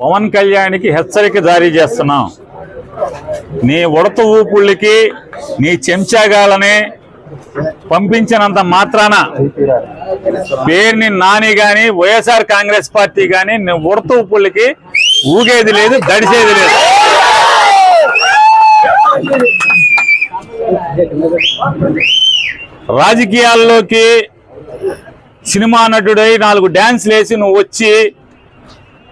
పవన్ కళ్యాణ్కి హెచ్చరిక జారీ చేస్తున్నాం. నీ ఉడత ఊపుళ్ళకి నీ చెంచాగాలని పంపించినంత మాత్రాన పేరుని నాని గాని వైఎస్ఆర్ కాంగ్రెస్ పార్టీ గాని నీ ఉడత ఊపుళ్ళకి ఊగేది లేదు దడిసేది లేదు. రాజకీయాల్లోకి సినిమా నటుడై నాలుగు డ్యాన్స్లు వేసి నువ్వు వచ్చి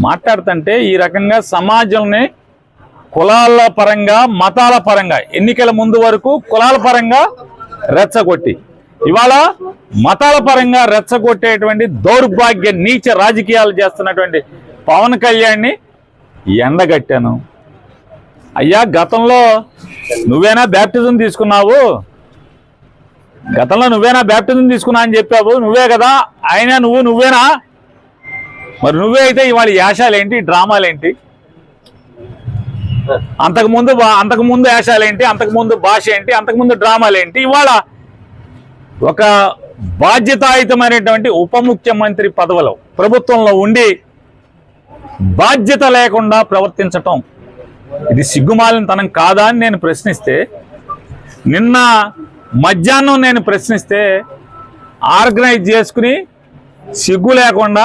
మాట్లాడుతుంటే ఈ రకంగా సమాజంని కులాల పరంగా మతాల పరంగా ఎన్నికల ముందు వరకు కులాల పరంగా రెచ్చగొట్టి ఇవాళ మతాల పరంగా రెచ్చగొట్టేటువంటి దౌర్భాగ్య నీచ రాజకీయాలు చేస్తున్నటువంటి పవన్ కళ్యాణ్ని ఎండగట్టాను. అయ్యా గతంలో నువ్వేనా బ్యాప్టిజం తీసుకున్నావు? గతంలో నువ్వేనా బ్యాప్టిజం తీసుకున్నా అని చెప్పావు? నువ్వే కదా? ఆయన నువ్వు నువ్వేనా మరి నువ్వే అయితే ఇవాళ యాషాలేంటి డ్రామాలేంటి? అంతకుముందు అంతకుముందు యాషాలేంటి అంతకుముందు భాష ఏంటి అంతకుముందు డ్రామాలేంటి? ఇవాళ ఒక బాధ్యతాయుతమైనటువంటి ఉప ముఖ్యమంత్రి పదవిలో ప్రభుత్వంలో ఉండి బాధ్యత లేకుండా ప్రవర్తించటం. ఇది సిగ్గుమాలిన తనం కాదా అని నేను ప్రశ్నిస్తే నిన్న మధ్యాహ్నం నేను ప్రశ్నిస్తే ఆర్గనైజ్ చేసుకుని సిగ్గు లేకుండా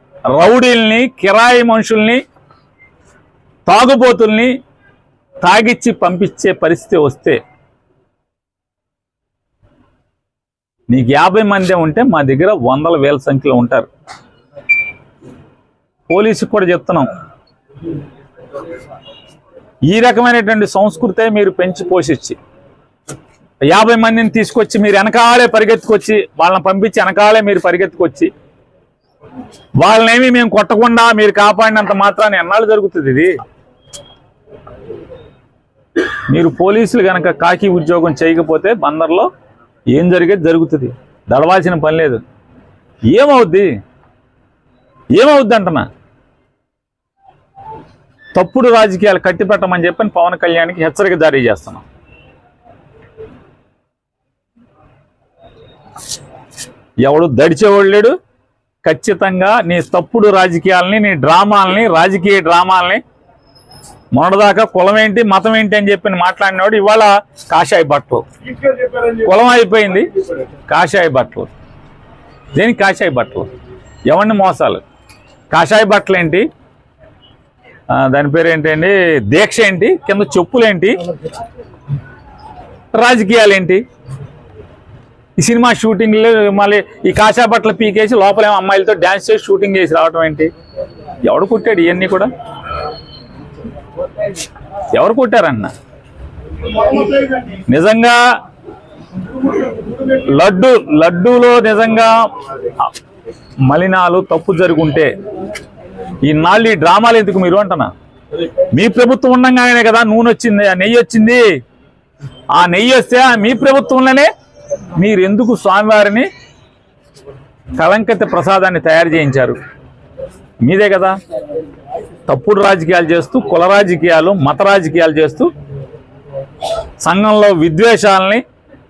రౌడీల్ని కిరాయి మనుషుల్ని తాగుబోతుల్ని తాగిచ్చి పంపించే పరిస్థితి వస్తే నీకు యాభై మందే ఉంటే మా దగ్గర వందల వేల సంఖ్యలో ఉంటారు. పోలీసుకు కూడా చెప్తున్నాం. ఈ రకమైనటువంటి సంస్కృతే మీరు పెంచి పోషించి యాభై మందిని తీసుకొచ్చి మీరు వెనకాలే పరిగెత్తుకొచ్చి వాళ్ళని పంపించి వెనకాలే మీరు పరిగెత్తుకొచ్చి వాళ్ళనేమి మేము కొట్టకుండా మీరు కాపాడినంత మాత్రాన్ని ఎన్నాళ్ళు జరుగుతుంది ఇది? మీరు పోలీసులు గనక కాకి ఉద్యోగం చేయకపోతే బందర్లో ఏం జరిగేది జరుగుతుంది? దడవాల్సిన పని లేదు. ఏమవుద్ది? ఏమవుద్ది అంటున్నా? తప్పుడు రాజకీయాలు కట్టిపెట్టమని చెప్పని పవన్ కళ్యాణ్కి హెచ్చరిక జారీ చేస్తున్నాం. ఎవడు దడిచేవాడు లేడు ఖచ్చితంగా నీ తప్పుడు రాజకీయాలని నీ డ్రామాలని రాజకీయ డ్రామాలని మొన్నటిదాకా కులం ఏంటి మతం ఏంటి అని చెప్పి మాట్లాడినవాడు ఇవాళ కాషాయ బట్టలు కులం అయిపోయింది కాషాయ బట్టలు దేనికి కాషాయ బట్టలు ఎవరిని మోసాలు? కాషాయ బట్టలు ఏంటి? దాని పేరు ఏంటండి? దీక్ష ఏంటి? కింద చెప్పులేంటి రాజకీయాలు ఏంటి? ఈ సినిమా షూటింగ్లో మళ్ళీ ఈ కాషాయ బట్టలు పీకేసి లోపల ఏమో అమ్మాయిలతో డ్యాన్స్ చేసి షూటింగ్ చేసి రావటం ఏంటి? ఎవడు కుట్టాడు ఇవన్నీ కూడా? ఎవరు కొట్టారన్న? నిజంగా లడ్డు లడ్డూలో నిజంగా మలినాలు తప్పు జరుగుంటే ఈ నాళ్ళు ఈ డ్రామాలు ఎందుకు మీరు అంటనా మీ ప్రభుత్వం ఉండగానే కదా నూనె వచ్చింది ఆ నెయ్యి వచ్చింది. ఆ నెయ్యి వస్తే మీ ప్రభుత్వంలోనే మీరు ఎందుకు స్వామివారిని కలంకత ప్రసాదాన్ని తయారు చేయించారు? మీదే కదా. తప్పుడు రాజకీయాలు చేస్తూ కుల రాజకీయాలు మత రాజకీయాలు చేస్తూ సంఘంలో విద్వేషాలని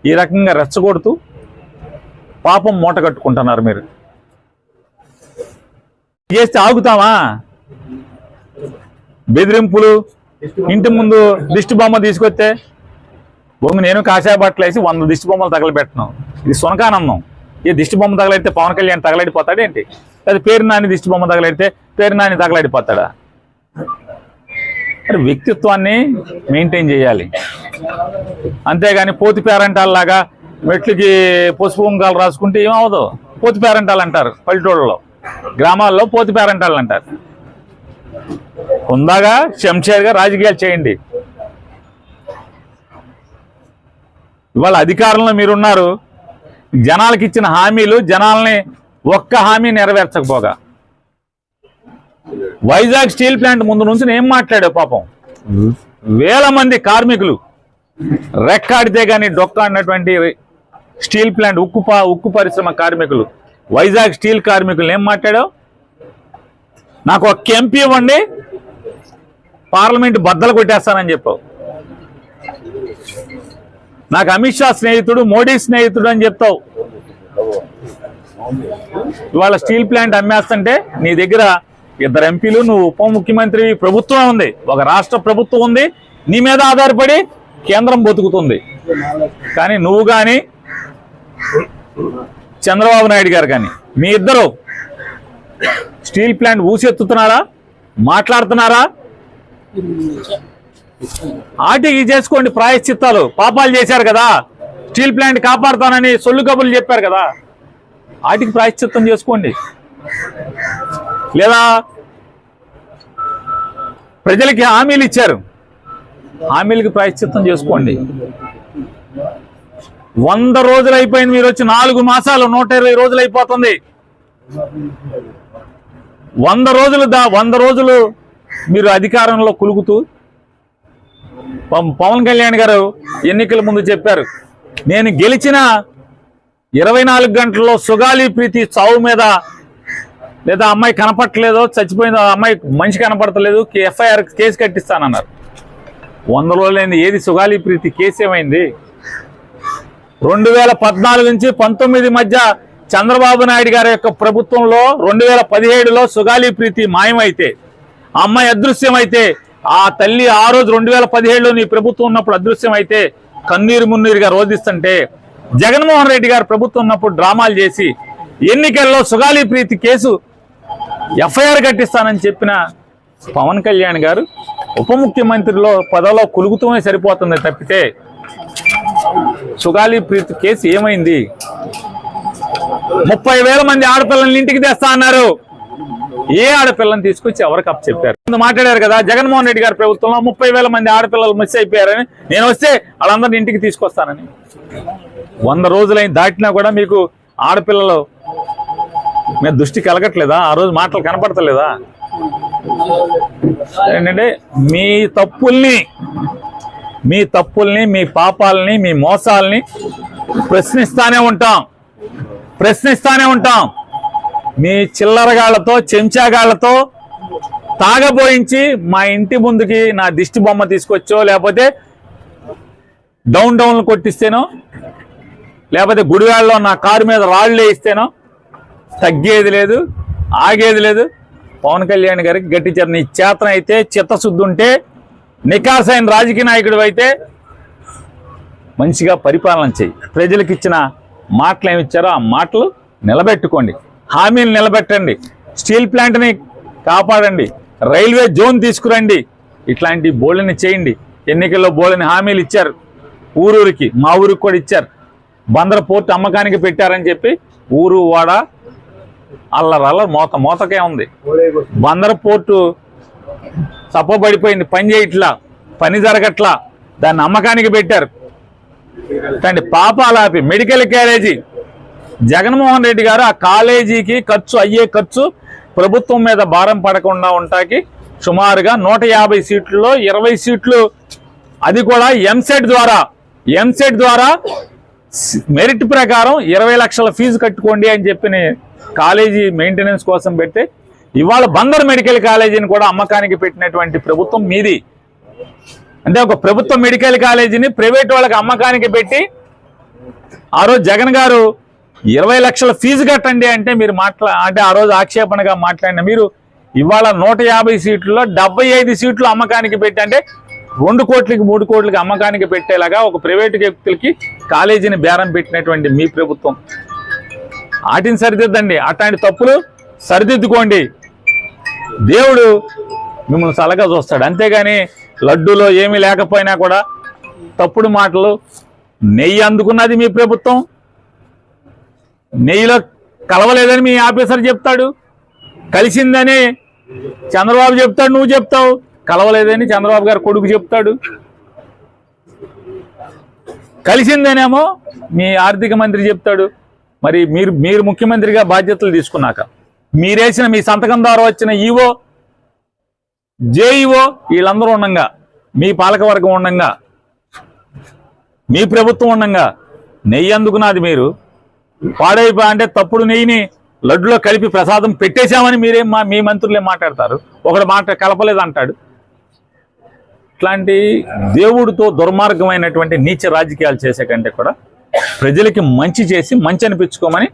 ఈ రకంగా రెచ్చగొడుతూ పాపం మూట కట్టుకుంటున్నారు మీరు. చేస్తే ఆగుతామా? బెదిరింపులు ఇంటి ముందు దిష్టి బొమ్మ తీసుకొస్తే బొమ్మ నేను కాషాయ బట్టలు వేసి వంద దిష్టి బొమ్మలు తగలబెట్టను. ఇది సునకానందం. ఈ దిష్టి బొమ్మ తగలడితే పవన్ కళ్యాణ్ తగలడిపోతాడేంటి అది పేరు నాని దిష్టి బొమ్మ తగలడితే పేరు నాని తగలడిపోతాడా? మరి వ్యక్తిత్వాన్ని మెయింటైన్ చేయాలి. అంతేగాని పోతి పేరంటాల్లాగా మెట్లకి పసుపు ఉంకాలు రాసుకుంటే ఏమవదు పోతి పేరంటాలు అంటారు పల్లెటూళ్ళలో. గ్రామాల్లో పోతి పేరంటాలు అంటారు. ఉందాగా చెంచేరుగా రాజకీయాలు చేయండి. ఇవాళ అధికారంలో మీరున్నారు. జనాలకు ఇచ్చిన హామీలు జనాల్ని ఒక్క హామీ నెరవేర్చకపోగా. వైజాగ్ స్టీల్ ప్లాంట్ ముందు నుంచి ఏం మాట్లాడావు పాపం? వేల మంది కార్మికులు రెక్కాడితే కానీ డొక్కాడినటువంటి స్టీల్ ప్లాంట్ ఉక్కు పా- ఉక్కు పరిశ్రమ కార్మికులు వైజాగ్ స్టీల్ కార్మికులు ఏం మాట్లాడావు? నాకు ఒక ఎంపీ ఇవ్వండి పార్లమెంట్ బద్దలు కొట్టేస్తానని చెప్పావు. నాకు అమిత్ షా స్నేహితుడు మోడీ స్నేహితుడు అని చెప్తావు. ఇవాళ స్టీల్ ప్లాంట్ అమ్మేస్తుంటే నీ దగ్గర ఇద్దరు ఎంపీలు నువ్వు ఉప ముఖ్యమంత్రి ప్రభుత్వం ఉంది. ఒక రాష్ట్ర ప్రభుత్వం ఉంది. నీ మీద ఆధారపడి కేంద్రం బతుకుతుంది. కానీ నువ్వు కానీ చంద్రబాబు నాయుడు గారు కానీ మీ ఇద్దరు స్టీల్ ప్లాంట్ ఊసెత్తుతున్నారా? మాట్లాడుతున్నారా? ఆటికి చేసుకోండి ప్రాయశ్చిత్తాలు. పాపాలు చేశారు కదా. స్టీల్ ప్లాంట్ కాపాడుతానని సొల్లు కబుర్లు చెప్పారు కదా. ఆటికి ప్రాయశ్చిత్తం చేసుకోండి. లేదా ప్రజలకి హామీలు ఇచ్చారు. హామీలకి ప్రాయశ్చిత్తం చేసుకోండి. వంద రోజులు అయిపోయింది మీరు వచ్చి నాలుగు మాసాలు నూట ఇరవై రోజులు అయిపోతుంది. వంద రోజులు దా వంద రోజులు మీరు అధికారంలో కులుగుతూ పవన్ కళ్యాణ్ గారు ఎన్నికల ముందు చెప్పారు. నేను గెలిచిన ఇరవై నాలుగు గంటల్లో సుగాలి ప్రీతి చావు మీద లేదా అమ్మాయి కనపట్టలేదో చచ్చిపోయిందో అమ్మాయి మనిషి కనపడతలేదు ఎఫ్ఐఆర్ కేసు కట్టిస్తానన్నారు. వంద రోజులైంది ఏది సుగాలి ప్రీతి కేసు ఏమైంది? రెండు వేల పద్నాలుగు నుంచి పంతొమ్మిది మధ్య చంద్రబాబు నాయుడు గారి యొక్క ప్రభుత్వంలో రెండు వేల పదిహేడులో సుగాలి ప్రీతి మాయమైతే అమ్మాయి అదృశ్యమైతే ఆ తల్లి ఆ రోజు రెండు వేల పదిహేడులో నీ ప్రభుత్వం ఉన్నప్పుడు అదృశ్యం అయితే కన్నీరు మున్నీరుగా రోధిస్తుంటే జగన్మోహన్ రెడ్డి గారు ప్రభుత్వం ఉన్నప్పుడు డ్రామాలు చేసి ఎన్నికల్లో సుగాలి ప్రీతి కేసు ఎఫ్ఐఆర్ కట్టిస్తానని చెప్పిన పవన్ కళ్యాణ్ గారు ఉప ముఖ్యమంత్రిలో పదవిలో కులుగుతూనే సరిపోతుంది తప్పితే సుగాలి ప్రీతి కేసు ఏమైంది? ముప్పై వేల మంది ఆడపిల్లల్ని ఇంటికి తెస్తా అన్నారు. ఏ ఆడపిల్లని తీసుకొచ్చి ఎవరికి అప్ చెప్పారు? ముందు మాట్లాడారు కదా జగన్మోహన్ రెడ్డి గారి ప్రభుత్వంలో ముప్పై వేల మంది ఆడపిల్లలు మిస్ అయిపోయారని. నేను వస్తే వాళ్ళందరినీ ఇంటికి తీసుకొస్తానని. వంద రోజులైన దాటినా కూడా మీకు ఆడపిల్లలు మీద దృష్టి కలగట్లేదా? ఆ రోజు మాటలు కనపడతలేదా? ఏంటంటే మీ తప్పుల్ని మీ తప్పుల్ని మీ పాపాలని మీ మోసాలని ప్రశ్నిస్తానే ఉంటాం. ప్రశ్నిస్తానే ఉంటాం. మీ చిల్లరగాళ్ళతో చెంచాగాళ్ళతో తాగబోయించి మా ఇంటి ముందుకి నా దిష్టి బొమ్మ తీసుకొచ్చో లేకపోతే డౌన్ డౌన్ కొట్టిస్తేనో లేకపోతే గుడివాళ్ళలో నా కారు మీద రాళ్ళు వేయిస్తేనో తగ్గేది లేదు ఆగేది లేదు. పవన్ కళ్యాణ్ గారికి గట్టించారు నీ చేతన అయితే చిత్తశుద్ధి ఉంటే నికాసైన రాజకీయ నాయకుడు అయితే మంచిగా పరిపాలన చేయి. ప్రజలకు ఇచ్చిన మాటలు ఏమి ఇచ్చారో ఆ మాటలు నిలబెట్టుకోండి. హామీలు నిలబెట్టండి. స్టీల్ ప్లాంట్ని కాపాడండి. రైల్వే జోన్ తీసుకురండి. ఇట్లాంటి బోళ్ళని చేయండి. ఎన్నికల్లో బోళ్ళని హామీలు ఇచ్చారు. ఊరూరికి మా ఊరికి కూడా ఇచ్చారు. బందర పోర్టు అమ్మకానికి పెట్టారని చెప్పి ఊరు వాడ అల్లరల్ల మోత మోతకే ఉంది. బందర పోర్టు తప్పబడిపోయింది పని చేయట్లా పని జరగట్లా. దాన్ని అమ్మకానికి పెట్టారు. అండి పాపాలాపి మెడికల్ క్యారేజీ జగన్మోహన్ రెడ్డి గారు ఆ కాలేజీకి ఖర్చు అయ్యే ఖర్చు ప్రభుత్వం మీద భారం పడకుండా ఉంటాకి సుమారుగా నూట యాభై సీట్లలో ఇరవై సీట్లు. అది కూడా ఎంసెట్ ద్వారా ఎంసెట్ ద్వారా మెరిట్ ప్రకారం ఇరవై లక్షల ఫీజు కట్టుకోండి అని చెప్పిన కాలేజీ మెయింటెనెన్స్ కోసం పెడితే ఇవాళ బందర్ మెడికల్ కాలేజీని కూడా అమ్మకానికి పెట్టినటువంటి ప్రభుత్వం మీది. అంటే ఒక ప్రభుత్వ మెడికల్ కాలేజీని ప్రైవేట్ వాళ్ళకి అమ్మకానికి పెట్టి ఆ రోజు జగన్ గారు ఇరవై లక్షల ఫీజు కట్టండి అంటే మీరు మాట్లా అంటే ఆ రోజు ఆక్షేపణగా మాట్లాడిన మీరు ఇవాళ నూట యాభై సీట్లలో డెబ్బై ఐదు సీట్లు అమ్మకానికి పెట్టి అంటే రెండు కోట్లకి మూడు కోట్లకి అమ్మకానికి పెట్టేలాగా ఒక ప్రైవేటు వ్యక్తులకి కాలేజీని బేరం పెట్టినటువంటి మీ ప్రభుత్వం. వాటిని సరిదిద్దండి. అట్లాంటి తప్పులు సరిదిద్దుకోండి. దేవుడు మిమ్మల్ని సలగా చూస్తాడు. అంతేగాని లడ్డూలో ఏమీ లేకపోయినా కూడా తప్పుడు మాటలు నెయ్యి అందుకున్నది మీ ప్రభుత్వం. నెయ్యిలో కలవలేదని మీ ఆఫీసర్ చెప్తాడు. కలిసిందని చంద్రబాబు చెప్తాడు నువ్వు చెప్తావు. కలవలేదని చంద్రబాబు గారు కొడుకు చెప్తాడు. కలిసిందనేమో మీ ఆర్థిక మంత్రి చెప్తాడు. మరి మీరు మీరు ముఖ్యమంత్రిగా బాధ్యతలు తీసుకున్నాక మీరేసిన మీ సంతకం ద్వారా వచ్చిన ఈవో జేఈఓ వీళ్ళందరూ ఉండంగా మీ పాలకవర్గం ఉండంగా మీ ప్రభుత్వం ఉండంగా నెయ్యి అందుకున్నది మీరు. పాడైపా అంటే తప్పుడు నెయ్యిని లడ్డులో కలిపి ప్రసాదం పెట్టేశామని మీరేం మా మీ మంత్రులే మాట్లాడతారు. ఒకడు మాట కలపలేదు అంటాడు ఇట్లాంటి దేవుడితో దుర్మార్గమైనటువంటి నీచ రాజకీయాలు చేసే కంటే కూడా ప్రజలకి మంచి చేసి మంచి అనిపించుకోమని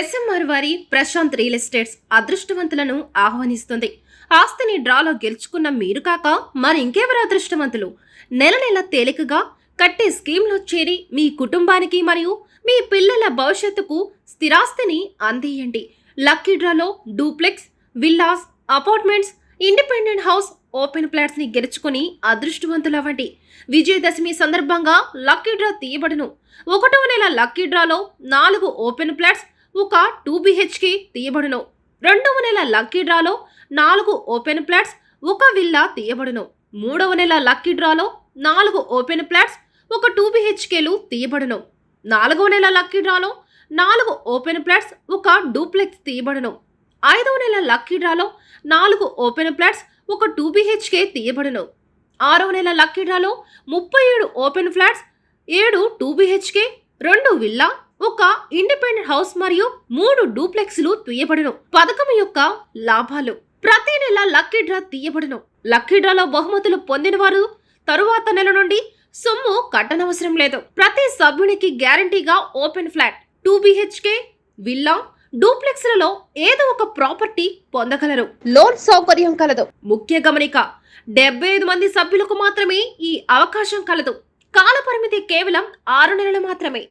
ఎస్ఎంఆర్ వారి ప్రశాంత్ రియల్ ఎస్టేట్స్ అదృష్టవంతులను ఆహ్వానిస్తుంది. ఆస్తిని డ్రాలో గెలుచుకున్న మీరు కాక మరి ఇంకెవరు అదృష్టవంతులు? నెల నెల తేలికగా కట్టే స్కీమ్లో చేరి మీ కుటుంబానికి మరియు మీ పిల్లల భవిష్యత్తుకు స్థిరాస్తిని అందియండి. లక్కీ డ్రాలో duplex villas apartments independent house open ప్లాట్స్ని గెలుచుకుని అదృష్టవంతులవ్వండి. విజయదశమి సందర్భంగా లక్కీ డ్రా తీయబడును. ఒకటవ నెల లక్కీ డ్రాలో నాలుగు ఓపెన్ ప్లాట్స్ ఒక టూ బిహెచ్కే తీయబడును. రెండవ నెల లక్కీ డ్రాలో నాలుగు ఓపెన్ ప్లాట్స్ ఒక విల్లా తీయబడును. మూడవ నెల లక్కీ డ్రాలో నాలుగు ఓపెన్ ప్లాట్స్ ఒక టూ బిహెచ్కేలు తీయబడును. నాలుగో నెల లక్కీ డ్రాలో నాలుగు ఓపెన్ ప్లాట్స్ ఒక డూప్లెక్స్ తీయబడను. ఐదవ నెల లక్కీ డ్రాలో నాలుగు ఓపెన్ ఫ్లాట్స్ ఒక టూ బిహెచ్కే తీయబడను. ఆరవ నెల లక్కీ డ్రాలో ముప్పై ఏడు ఓపెన్ ఫ్లాట్స్ ఏడు టూ బిహెచ్కే రెండు విల్లా ఒక ఇండిపెండెంట్ హౌస్ మరియు మూడు డూప్లెక్స్లు తీయబడను. పథకం యొక్క లాభాలు. ప్రతి నెల లక్కీ డ్రా తీయబడను. లక్కీ డ్రాలో బహుమతులు పొందిన వారు తరువాత నెల నుండి సొమ్ము కట్టనవసరం లేదు. ప్రతి సభ్యునికి గ్యారంటీగా open flat. Two BHK villa డూప్లెక్స్లలో ఏదో ఒక ప్రాపర్టీ పొందగలరు. లోన్ సౌకర్యం కలదు. ముఖ్య గమనిక డెబ్బై ఐదు మంది సభ్యులకు మాత్రమే ఈ అవకాశం కలదు. కాల పరిమితి కేవలం ఆరు నెలలు మాత్రమే.